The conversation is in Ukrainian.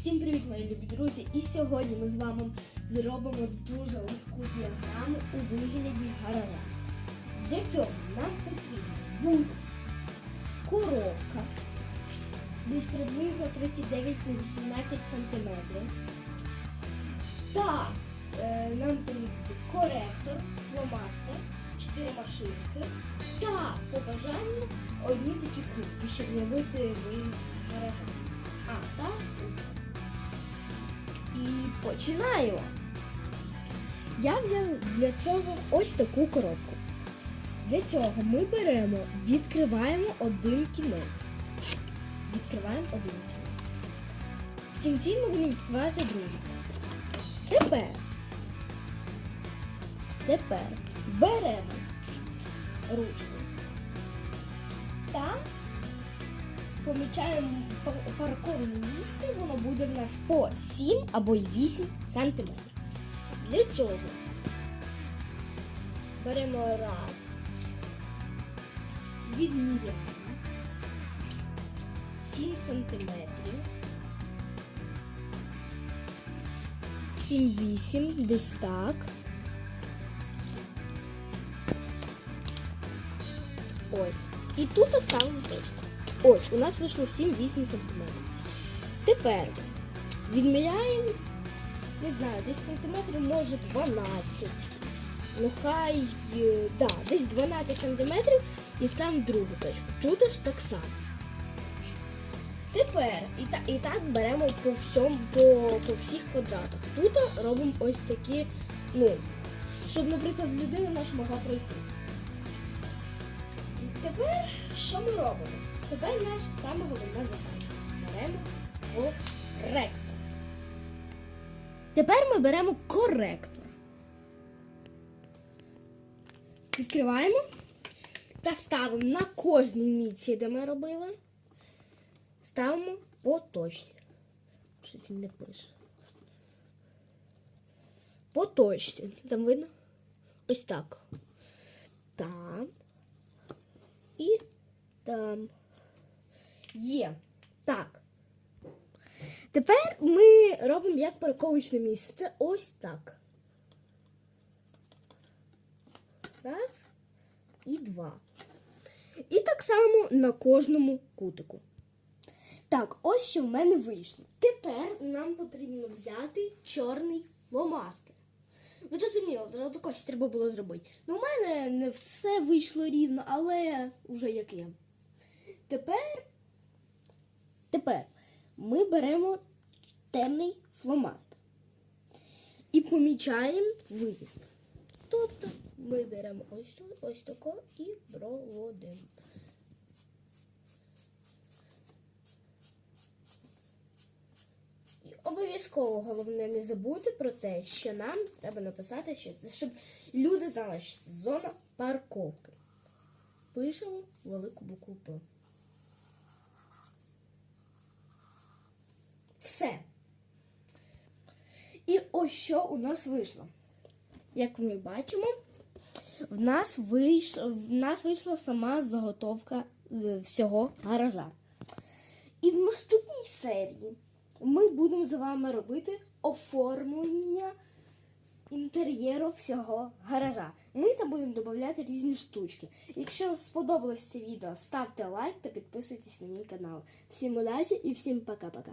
Всім привіт, мої любі друзі! І сьогодні ми з вами зробимо дуже легку діаграму у вигляді гаража. Для цього нам потрібно буде коробка десь приблизно 39 на 18 см. Та е, нам потрібен коректор, фломастер, 4 машинки та по бажанню одні такі кубки, щоб зробити виїзд з гаража. А, починаємо. Я взяв для цього ось таку коробку. Для цього ми беремо, відкриваємо один кінець. Відкриваємо один кінець. В кінці ми будемо відкривати другий. Тепер. Тепер беремо ручку та помічаємо пар- парковне місце, воно буде в нас по 7 або й 8 сантиметрів. Для цього беремо раз, відміряємо 7 сантиметрів. 7-8, десь так. Ось. І тут ставимо точку. Ось, у нас вийшло 7-8 см. Тепер відміряємо, не знаю, десь сантиметрів, може 12. Ну хай, е, да, десь 12 сантиметрів і ставимо другу точку. Тут ж так само. Тепер і, та, і так беремо по всьому, по, по всіх квадратах. Тут робимо ось такі, ну, щоб, наприклад, людина наша могла пройти. Тепер що ми робимо? Тепер наш саме головне завдання. Беремо коректор. Тепер ми беремо коректор. Відкриваємо та ставимо на кожній мітці, де ми робили. Ставимо по точці. Щось він не пише. По точці. Там видно? Ось так. Там. І там є. Так. Тепер ми робимо як парковочне місце. Це ось так. Раз і два. І так само на кожному кутику. Так, ось що в мене вийшло. Тепер нам потрібно взяти чорний фломастер. Ви розуміли, так треба було зробити. Ну, у мене не все вийшло рівно, але вже як є. Тепер, тепер ми беремо темний фломастер і помічаємо виїзд. Тобто ми беремо ось ось тако і проводимо. Обов'язково головне не забудьте про те, що нам треба написати, що щоб люди знали, що це зона парковки. Пишемо велику букву П. Все. І ось що у нас вийшло. Як ми бачимо, в нас, вийш... в нас вийшла сама заготовка з всього гаража. І в наступній серії ми будемо з вами робити оформлення інтер'єру всього гаража. Ми там будемо додавати різні штучки. Якщо сподобалось це відео, ставте лайк та підписуйтесь на мій канал. Всім удачі і всім пока-пока.